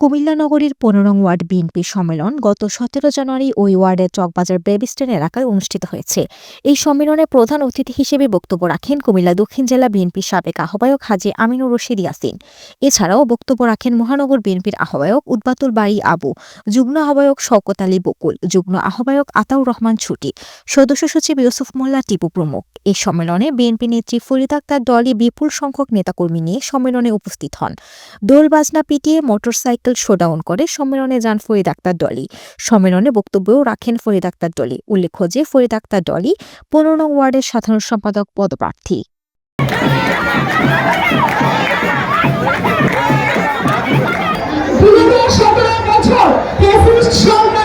কুমিল্লা নগরীর পনেরো word BNP সম্মেলন গত সতেরো জানুয়ারি ওই ওয়ার্ডের চকবাজার বেবিস্টেন এলাকায় অনুষ্ঠিত হয়েছে। এই সম্মেলনে প্রধান অতিথি হিসেবে বক্তব্য রাখেন কুমিল্লা দক্ষিণ জেলা বিএনপির সাবেক আহ্বায়ক হাজি আমিনুর রশিদ ইয়াসিন। এছাড়াও বক্তব্য রাখেন মহানগর বিএনপির আহ্বায়ক উদ্বাতুল বাড়ি আবু, যুগ্ম আহ্বায়ক শওকত আলী বকুল, যুগ্ম আহ্বায়ক আতাউর রহমান ছুটি, সদস্য সচিব ইউসুফ মোল্লা টিপু প্রমুখ। এই সম্মেলনে বিএনপি নেত্রী ফরিদ আক্তার দলে বিপুল সংখ্যক নেতাকর্মী নিয়ে সম্মেলনে উপস্থিত হন। দোল বাজনা পিটিয়ে মোটরসাইকেল শোডাউন করে সম্মেলনে যান ফরিদ আক্তার ডলি সম্মেলনে বক্তব্যও রাখেন ফরিদ আক্তার দলি। উল্লেখ্য যে, ফরিদ আক্তার ডলি পনেরো নং ওয়ার্ডের সাধারণ সম্পাদক পদপ্রার্থী। সতেরো বছর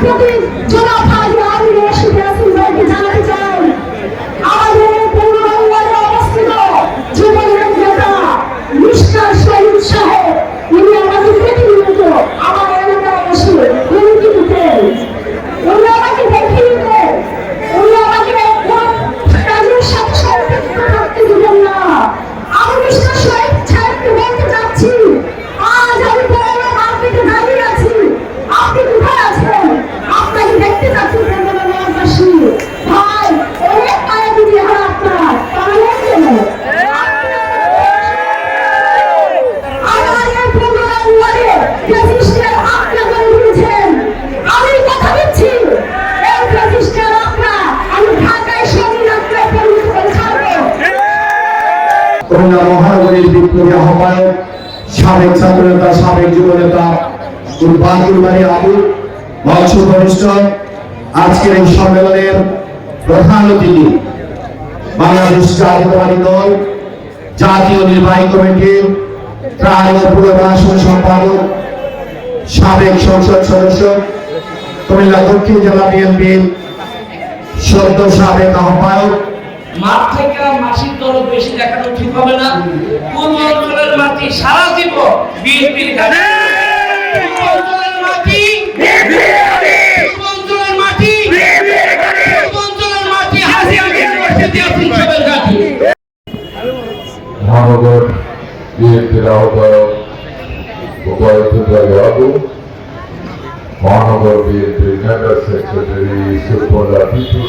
প্রতি জনাব খুলনা মহানগরীর বিপ্লবী আহ্বায়ক সাবেক ছাত্র নেতা সাবেক যুব নেতা বাদুর বাড়ি আবু বংশ ঘনিষ্ঠ আজকের এই সম্মেলনের প্রধান অতিথি বাংলাদেশ জাতীয়তাবাদী দল, জাতীয় নির্বাহী কমিটির প্রায় পুনর্বাসন সম্পাদক, সাবেক সংসদ সদস্য, কুমিল্লা দক্ষিণ জেলা বিএনপির সদ্য সাবেক আহ্বায়ক মাঠ থেকে মাসির দরদ বেশি দেখানো ঠিক হবে না। পূর্ব অঞ্চলের মাটি সারা জীব বিএনপির কাছে? অঞ্চলের মাটি? মহানগর বিএনপির আহ্বায়ক উপায়ুক্ত আবু, মহানগর বিএনপির মেম্বার সেক্রেটারি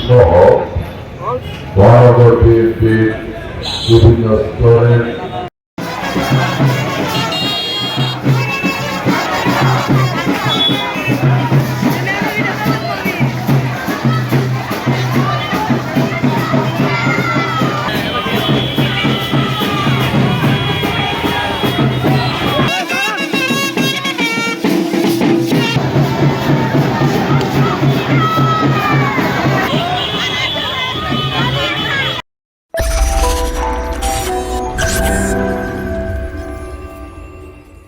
সহ মহানগর বিএনপির বিভিন্ন স্তরের